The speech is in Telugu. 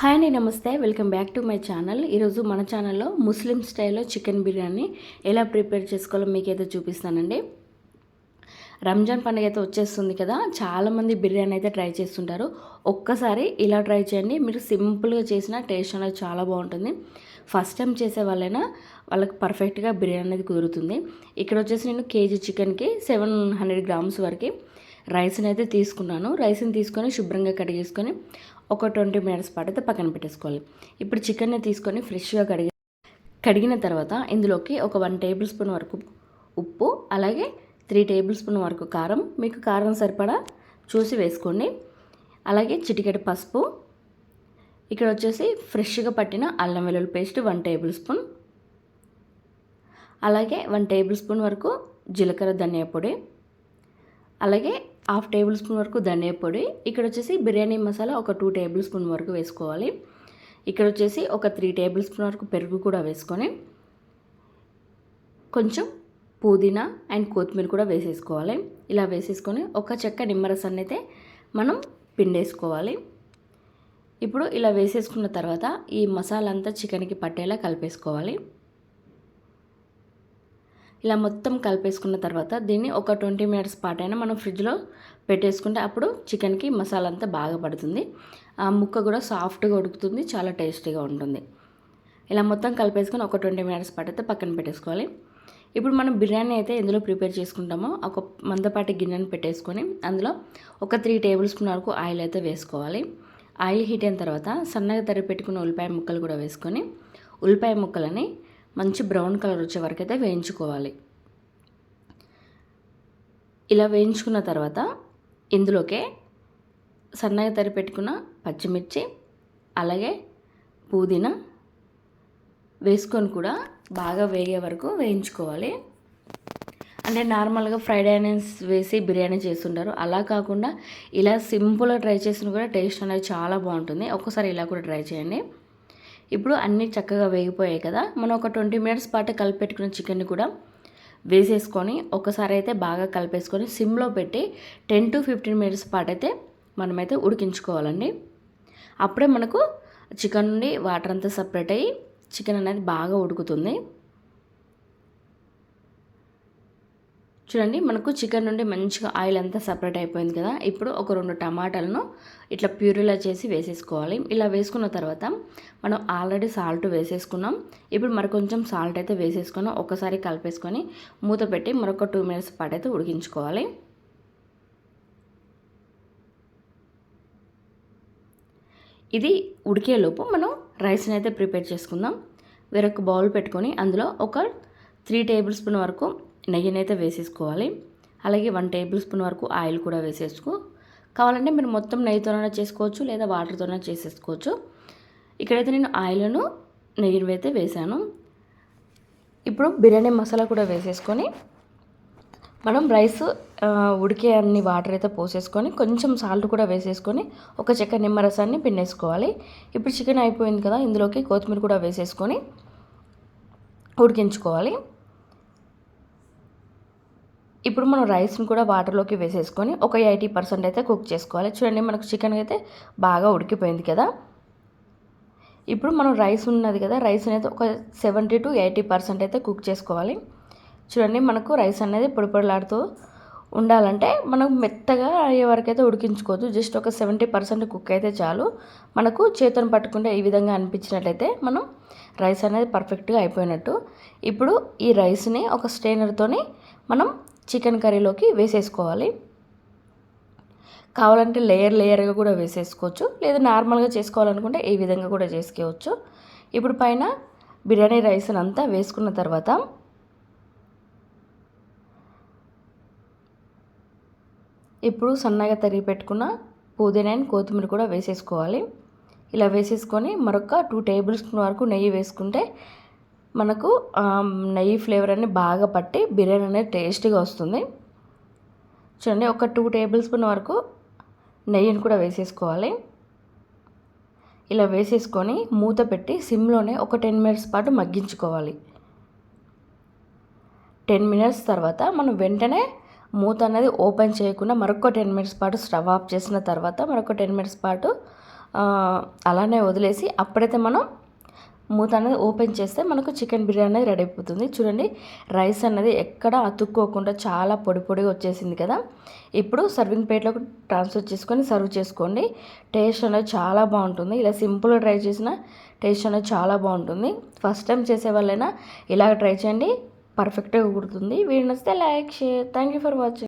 హాయ్ అండి నమస్తే. Welcome back to my channel. ఈరోజు మన ఛానల్లో ముస్లిం స్టైల్లో చికెన్ బిర్యానీ ఎలా ప్రిపేర్ చేసుకోవాలో మీకైతే చూపిస్తానండి. రంజాన్ పండుగ అయితే వచ్చేస్తుంది కదా చాలామంది బిర్యానీ అయితే ట్రై చేస్తుంటారు. ఒక్కసారి ఇలా ట్రై చేయండి. మీరు సింపుల్గా చేసిన టేస్ట్ అనేది చాలా బాగుంటుంది. ఫస్ట్ టైం చేసే వాళ్ళైనా వాళ్ళకి పర్ఫెక్ట్గా బిర్యానీ అనేది కుదురుతుంది. ఇక్కడ వచ్చేసి నేను కేజీ చికెన్కి సెవెన్ హండ్రెడ్ గ్రామ్స్ వరకు రైస్ని అయితే తీసుకున్నాను. రైస్ని తీసుకొని శుభ్రంగా కడిగేసుకొని ఒక ట్వంటీ మినిట్స్ పాటు అయితే పక్కన పెట్టేసుకోవాలి. ఇప్పుడు చికెన్ని తీసుకొని ఫ్రెష్గా కడిగి కడిగిన తర్వాత ఇందులోకి ఒక వన్ టేబుల్ స్పూన్ వరకు ఉప్పు అలాగే త్రీ టేబుల్ స్పూన్ వరకు కారం మీకు కారం సరిపడా చూసి వేసుకోండి. అలాగే చిటికెడు పసుపు ఇక్కడ వచ్చేసి ఫ్రెష్గా పట్టిన అల్లం వెల్లుల్లి పేస్ట్ వన్ టేబుల్ స్పూన్. అలాగే వన్ టేబుల్ స్పూన్ వరకు జీలకర్ర ధనియా పొడి. అలాగే హాఫ్ టేబుల్ స్పూన్ వరకు ధనియా పొడి ఇక్కడ వచ్చేసి బిర్యానీ మసాలా ఒక టూ టేబుల్ స్పూన్ వరకు వేసుకోవాలి. ఇక్కడ వచ్చేసి ఒక త్రీ టేబుల్ స్పూన్ వరకు పెరుగు కూడా వేసుకొని కొంచెం పుదీనా అండ్ కొత్తిమీర కూడా వేసేసుకోవాలి. ఇలా వేసేసుకొని ఒక చెక్క నిమ్మరసాన్ని అయితే మనం పిండేసుకోవాలి. ఇప్పుడు ఇలా వేసేసుకున్న తర్వాత ఈ మసాలా అంతా చికెన్కి పట్టేలా కలిపేసుకోవాలి. ఇలా మొత్తం కలిపేసుకున్న తర్వాత దీన్ని ఒక ట్వంటీ మినిట్స్ పాటు అయినా మనం ఫ్రిడ్జ్లో పెట్టేసుకుంటే అప్పుడు చికెన్కి మసాలా అంతా బాగా పడుతుంది. ఆ ముక్క కూడా సాఫ్ట్గా ఉడుకుతుంది చాలా టేస్టీగా ఉంటుంది. ఇలా మొత్తం కలిపేసుకొని ఒక ట్వంటీ మినిట్స్ పాటు అయితే పక్కన పెట్టేసుకోవాలి. ఇప్పుడు మనం బిర్యానీ అయితే ఎందులో ప్రిపేర్ చేసుకుంటామో ఒక మందపాటి గిన్నెను పెట్టేసుకొని అందులో ఒక త్రీ టేబుల్ స్పూన్ వరకు ఆయిల్ అయితే వేసుకోవాలి. ఆయిల్ హీట్ అయిన తర్వాత సన్నగా తరిగి పెట్టుకున్న ఉల్లిపాయ ముక్కలు కూడా వేసుకొని ఉల్లిపాయ ముక్కలని మంచి బ్రౌన్ కలర్ వచ్చే వరకు అయితే వేయించుకోవాలి. ఇలా వేయించుకున్న తర్వాత ఇందులోకే సన్నగా తరి పెట్టుకున్న పచ్చిమిర్చి అలాగే పుదీనా వేసుకొని కూడా బాగా వేగే వరకు వేయించుకోవాలి. అంటే నార్మల్గా ఫ్రైడ్ ఆనియన్స్ వేసి బిర్యానీ చేస్తుంటారు. అలా కాకుండా ఇలా సింపుల్గా ట్రై చేసిన కూడా టేస్ట్ అనేది చాలా బాగుంటుంది. ఒక్కసారి ఇలా కూడా ట్రై చేయండి. ఇప్పుడు అన్నీ చక్కగా వేగిపోయాయి కదా. మనం ఒక ట్వంటీ మినిట్స్ పాటు కలిపెట్టుకున్న చికెన్ని కూడా వేసేసుకొని ఒకసారి అయితే బాగా కలిపేసుకొని సిమ్లో పెట్టి టెన్ టు ఫిఫ్టీన్ మినిట్స్ పాటు అయితే మనమైతే ఉడికించుకోవాలండి. అప్పుడే మనకు చికెన్ నుండి వాటర్ అంతా సపరేట్ అయ్యి చికెన్ అనేది బాగా ఉడుకుతుంది. చూడండి మనకు చికెన్ నుండి మంచిగా ఆయిల్ అంతా సపరేట్ అయిపోయింది కదా. ఇప్పుడు ఒక రెండు టమాటాలను ఇట్లా ప్యూరీలా చేసి వేసేసుకోవాలి. ఇలా వేసుకున్న తర్వాత మనం ఆల్రెడీ సాల్ట్ వేసేసుకున్నాం. ఇప్పుడు మరి కొంచెం సాల్ట్ అయితే వేసేసుకున్నాం ఒకసారి కలిపేసుకొని మూత పెట్టి మరొక టూ మినిట్స్ పాటు అయితే ఉడికించుకోవాలి. ఇది ఉడికేలోపు మనం రైస్ని అయితే ప్రిపేర్ చేసుకుందాం. వేరొక బౌల్ పెట్టుకొని అందులో ఒక త్రీ టేబుల్ స్పూన్ వరకు నెయ్యినైతే అయితే వేసేసుకోవాలి. అలాగే వన్ టేబుల్ స్పూన్ వరకు ఆయిల్ కూడా వేసేసుకో. కావాలంటే మీరు మొత్తం నెయ్యితోనే చేసుకోవచ్చు లేదా వాటర్తోనే చేసేసుకోవచ్చు. ఇక్కడైతే నేను ఆయిల్ను నెయ్యిని అయితే వేసాను ఇప్పుడు బిర్యానీ మసాలా కూడా వేసేసుకొని మనం రైస్ ఉడికే అన్ని వాటర్ అయితే పోసేసుకొని కొంచెం సాల్ట్ కూడా వేసేసుకొని ఒక చెక్క నిమ్మరసాన్ని పిండేసుకోవాలి. ఇప్పుడు చికెన్ అయిపోయింది కదా ఇందులోకి కొత్తిమీర కూడా వేసేసుకొని ఉడికించుకోవాలి. ఇప్పుడు మనం రైస్ని కూడా వాటర్లోకి వేసేసుకొని ఒక ఎయిటీ పర్సెంట్ అయితే కుక్ చేసుకోవాలి. చూడండి మనకు చికెన్ అయితే బాగా ఉడికిపోయింది కదా. ఇప్పుడు మనం రైస్ ఉన్నది కదా రైస్ అనేది ఒక సెవెంటీ టు ఎయిటీ పర్సెంట్ అయితే కుక్ చేసుకోవాలి. చూడండి మనకు రైస్ అనేది పొడిపొడలాడుతూ ఉండాలంటే మనం మెత్తగా అయ్యే వరకు అయితే ఉడికించుకోవద్దు. జస్ట్ ఒక సెవెంటీ పర్సెంట్ కుక్ అయితే చాలు. మనకు చేతులను పట్టుకుంటే ఈ విధంగా అనిపించినట్లయితే మనం రైస్ అనేది పర్ఫెక్ట్గా అయిపోయినట్టు. ఇప్పుడు ఈ రైస్ని ఒక స్టెయినర్తోని మనం చికెన్ కర్రీలోకి వేసేసుకోవాలి. కావాలంటే లేయర్ లేయర్గా కూడా వేసేసుకోవచ్చు. లేదా నార్మల్గా చేసుకోవాలనుకుంటే ఈ విధంగా కూడా చేసుకోవచ్చు. ఇప్పుడు పైన బిర్యానీ రైస్ అంతా వేసుకున్న తర్వాత ఇప్పుడు సన్నగా తరిగి పెట్టుకున్న పుదీనా అండ్ కొత్తిమీర కూడా వేసేసుకోవాలి. ఇలా వేసేసుకొని మరొక టూ టేబుల్ స్పూన్ వరకు నెయ్యి వేసుకుంటే మనకు నెయ్యి ఫ్లేవర్ అనేది బాగా పట్టి బిర్యానీ అనేది టేస్టీగా వస్తుంది. చూడండి ఒక టూ టేబుల్ స్పూన్ వరకు నెయ్యిని కూడా వేసేసుకోవాలి. ఇలా వేసేసుకొని మూత పెట్టి సిమ్లోనే ఒక టెన్ మినిట్స్ పాటు మగ్గించుకోవాలి. టెన్ మినిట్స్ తర్వాత మనం వెంటనే మూత అనేది ఓపెన్ చేయకుండా మరొక టెన్ మినిట్స్ పాటు స్టవ్ ఆఫ్ చేసిన తర్వాత మరొక టెన్ మినిట్స్ పాటు అలానే వదిలేసి అప్పుడైతే మనం మూత అనేది ఓపెన్ చేస్తే మనకు చికెన్ బిర్యానీ అనేది రెడీ అయిపోతుంది. చూడండి రైస్ అనేది ఎక్కడ అతుక్కోకుండా చాలా పొడి పొడిగా వచ్చేసింది కదా. ఇప్పుడు సర్వింగ్ ప్లేట్లోకి ట్రాన్స్ఫర్ చేసుకొని సర్వ్ చేసుకోండి. టేస్ట్ అనేది చాలా బాగుంటుంది. ఇలా సింపుల్గా ట్రై చేసిన టేస్ట్ అనేది చాలా బాగుంటుంది. ఫస్ట్ టైం చేసే వాళ్ళైనా ఇలాగ ట్రై చేయండి. పర్ఫెక్ట్గా కుడుతుంది వీడియో నచ్చితే like share. Thank you for watching